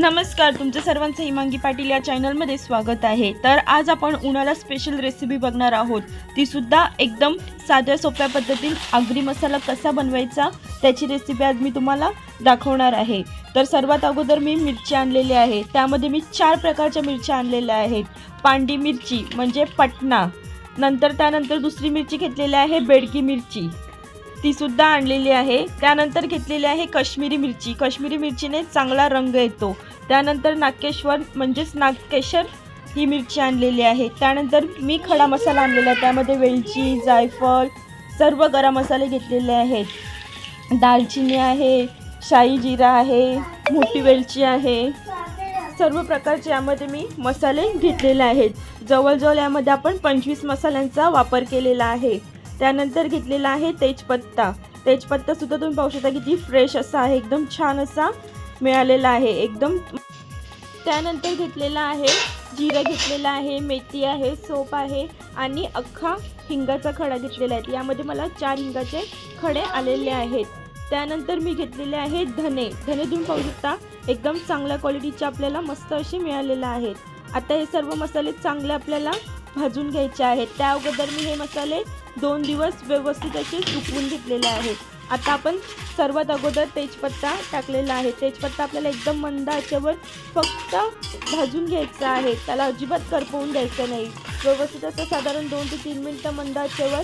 नमस्कार तुमचं सर्वांचं हिमांगी पाटील या चॅनलमध्ये स्वागत आहे. तर आज आपण उन्हाळा स्पेशल रेसिपी बघणार आहोत. ती सुद्धा एकदम साध्या सोप्या पद्धतीत आगरी मसाला कसा बनवायचा त्याची रेसिपी आज मी तुम्हाला दाखवणार आहे. तर सर्वात अगोदर मी मिरची आणलेली आहे. त्यामध्ये मी चार प्रकारच्या मिरच्या आणलेल्या आहेत. पांडी मिरची म्हणजे पटना नंतर त्यानंतर दुसरी मिरची घेतलेली आहे बेडकी मिरची. ती सुद्धा आणलेली आहे. त्यानंतर घेतलेली आहे काश्मीरी मिरची. काश्मीरी मिरचीने चांगला रंग येतो. त्यानंतर नागेश्वर म्हणजेच नागकेशर ही मिरची आणलेली आहे. त्यानंतर मी खडा मसाला आणलेला आहे. त्यामध्ये वेलची जायफळ सर्व गरम मसाले घेतलेले आहेत. दालचिनी आहे शाही जिरा आहे मोठी वेलची आहे. सर्व प्रकारचे यामध्ये मी मसाले घेतलेले आहेत. जवळजवळ यामध्ये आपण पंचवीस मसाल्यांचा वापर केलेला आहे. त्यानंतर घेतलेला आहे तेजपत्ता. तेजपत्ता सुद्धा तुम्ही पाहू शकता किती फ्रेश असा आहे एकदम छान असा मिळालेला आहे एकदम त्यानंतर घेतलेला आहे जिरं घेतलेला आहे मेथी आहे सोप आहे आणि अख्खा हिंगाचा खडा घेतलेला आहे. यामध्ये मला चार हिंगाचे खडे आलेले आहेत. त्यानंतर मी घेतलेले आहे धने. धने तुम्ही पाहू शकता एकदम चांगल्या क्वालिटीचे आपल्याला मस्त असे मिळालेले आहेत. आता हे सर्व मसाले चांगले आपल्याला भाजून घ्यायचे आहेत. त्या अगोदर मी हे मसाले दोन दिवस व्यवस्थित असे सुकवून घेतलेले आहेत आता आपण सर्वात अगोदर तेजपत्ता टाकलेला आहे. तेजपत्ता आपल्याला एकदम मंद आचेवर फक्त भाजून घ्यायचा आहे. त्याला अजिबात करपवून द्यायचं नाही. व्यवस्थित असं साधारण दोन ते तीन मिनटं मंद आचेवर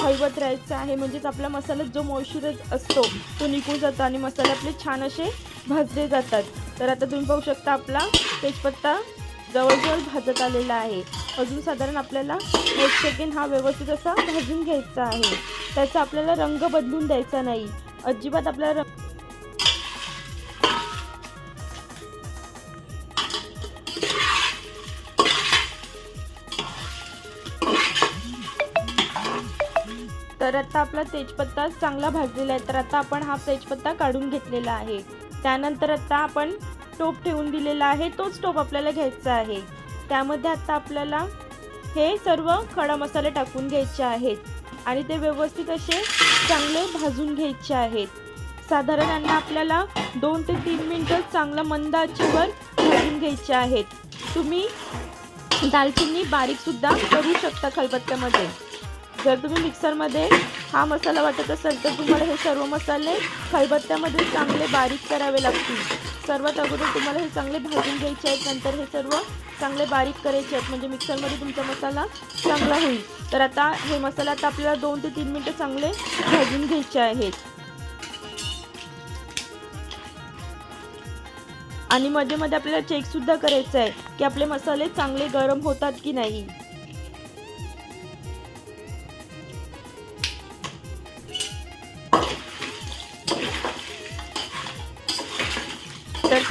हलवत राहायचं आहे. म्हणजेच आपला मसाला जो मॉइश्चराईज असतो तो निघून जातो आणि मसाले आपले छान असे भाजले जातात. तर आता तुम्ही पाहू शकता आपला तेजपत्ता जवळजवळ भाजत आलेला आहे. अजून साधारण आपल्याला एक सेकंड हा व्यवस्थित असा भाजून घ्यायचा आहे. त्याचा आपल्याला रंग बदलून द्यायचा नाही. अजिबात आपल्याला रंग तर आता आपला तेजपत्ता चांगला भाजलेला आहे. तर आता आपण हा तेजपत्ता काढून घेतलेला आहे. त्यानंतर आता आपण टोप ठेवून दिलेला आहे तोच टोप आपल्याला घ्यायचा आहे. त्यामध्ये आता आपल्याला हे सर्व खडा मसाले टाकून घ्यायचे आहेत. आणि ते व्यवस्थित असे चांगले भाजून घ्यायचे आहेत. साधारण यांना आपल्याला दोन ते तीन मिनटं चांगलं मंद आचेवर भाजून घ्यायचे आहेत. तुम्ही दालचिनी बारीकसुद्धा करू शकता खलबत्त्यामध्ये. जर तुम्ही मिक्सरमध्ये हा मसाला वाटत असेल तर तुम्हाला हे सर्व मसाले खलबत्त्यामध्ये चांगले बारीक करावे लागतील. सर्वात अगोदर तुम्हाला हे चांगले भाजून घ्यायचे आहेत. नंतर हे सर्व चांगले बारीक करायचे आहेत. म्हणजे मिक्सरमध्ये तुमचा मसाला चांगला होईल. तर आता हे मसाला आता आपल्याला दोन ते तीन मिनटं चांगले भाजून घ्यायचे आहेत. आणि मध्ये मध्ये आपल्याला चेकसुद्धा करायचं आहे की आपले मसाले चांगले गरम होतात की नाही.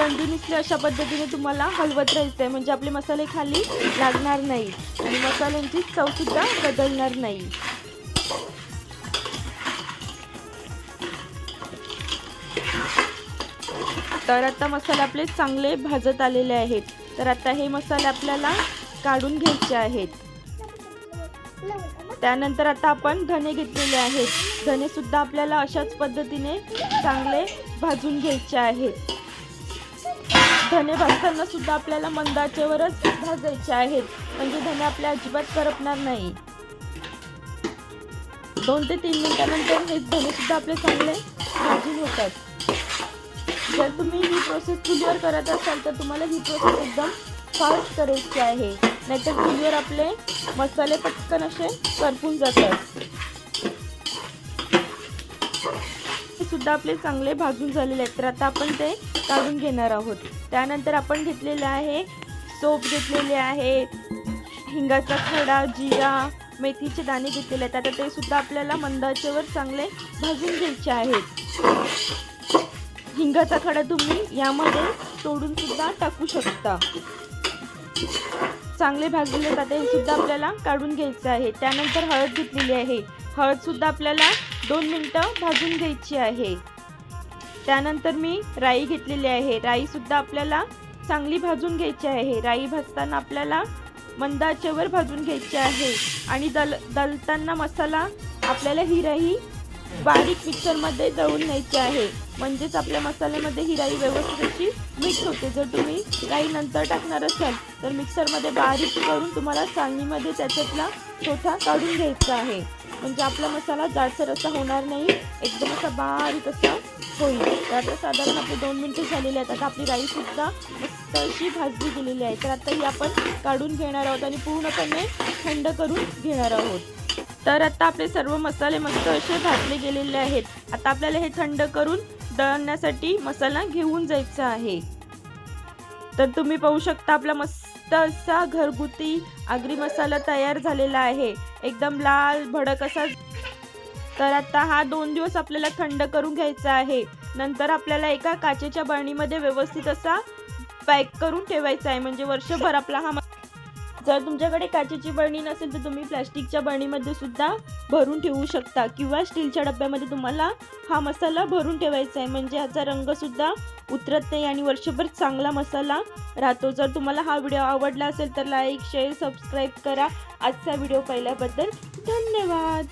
कंटिन्युअसली अशा पद्धतीने तुम्हाला हलवत राहायचं आहे म्हणजे आपले मसाले खाली लागणार नाही आणि मसाल्यांची चवसुद्धा बदलणार नाही. तर आता मसाले आपले चांगले भाजत आलेले आहेत. तर आता हे मसाले आपल्याला काढून घ्यायचे आहेत. त्यानंतर आता आपण धने घेतलेले आहेत. धने सुद्धा आपल्याला अशाच पद्धतीने चांगले भाजून घ्यायचे आहेत. धने भाजताना सुद्धा आपल्याला मंदाचेवरच भाजायचे आहेत. म्हणजे धने आपल्या अजिबात करपणार नाही. दोन ते तीन मिनिटानंतर हे धने सुद्धा आपले चांगले भाजून होतात जर तुम्ही ही प्रोसेस चुलीवर करत असाल तर तुम्हाला ही प्रोसेस एकदम फास्ट करायची आहे. नाहीतर चुलीवर आपले मसाले पटकन असे करपून जातात. हे सुद्धा आपले चांगले भाजून झालेले आहेत. तर आता आपण ते काढून घेणार आहोत. त्यानंतर आपण घेतलेलं आहे सोप घेतलेले आहे हिंगाचा खडा जिरा मेथीचे दाणे घेतलेले आहेत. आता ते सुद्धा आपल्याला मंदाचेवर चांगले भाजून घ्यायचे आहेत. हिंगाचा खडा तुम्ही यामध्ये तोडून सुद्धा टाकू शकता. चांगले भाजलेले जाते हे सुद्धा आपल्याला काढून घ्यायचं आहे. त्यानंतर हळद घेतलेली आहे. हळद सुद्धा आपल्याला दोन मिनटं भाजून घ्यायची आहे. त्यानंतर मी राई घेतलेली आहे. राईसुद्धा आपल्याला चांगली भाजून घ्यायची आहे. राई भाजताना आपल्याला मंदाचेवर भाजून घ्यायची आहे. आणि दल दलताना मसाला आपल्याला ही राई बारीक मिक्सरमध्ये दळून न्यायची आहे. म्हणजेच आपल्या मसाल्यामध्ये ही राई व्यवस्थित अशी मिक्स होते. जर तुम्ही राई नंतर टाकणार असाल तर मिक्सरमध्ये बारीक करून तुम्हाला चाळणीमध्ये त्याच्यातला चोथा काढून घ्यायचा आहे. म्हणजे आपला मसाला जाडसर असा होणार नाही. एकदम असा बारीक असा होईल. तर आता साधारण आपले दोन मिनटं झालेले आहेत. आता आपली राईसुद्धा मस्त अशी भाजली गेलेली आहे. तर आता ही आपण काढून घेणार आहोत आणि पूर्णपणे थंड करून घेणार आहोत. तर आता आपले सर्व मसाले मस्त असे भाजले गेलेले आहेत. आता आपल्याला हे थंड करून दळण्यासाठी मसाला घेऊन जायचा आहे. तर तुम्ही पाहू शकता आपला मस्त असा घरगुती आगरी मसाला तयार झालेला आहे. एकदम लाल भडक असा तर आता हा दोन दिवस आपल्याला थंड करून घ्यायचा आहे. नंतर आपल्याला एका काचेच्या बरणीमध्ये व्यवस्थित असा पॅक करून ठेवायचा आहे. म्हणजे वर्षभर आपला हा जर तुमच्याकडे काचेची बळणी नसेल तर तुम्ही प्लॅस्टिकच्या बळणीमध्ये सुद्धा भरून ठेवू शकता. किंवा स्टीलच्या डब्यामध्ये तुम्हाला हा मसाला भरून ठेवायचा आहे. म्हणजे ह्याचा रंगसुद्धा उतरत नाही आणि वर्षभर चांगला मसाला राहतो. जर तुम्हाला हा व्हिडिओ आवडला असेल तर लाईक शेअर सबस्क्राईब करा. आजचा व्हिडिओ पाहिल्याबद्दल धन्यवाद.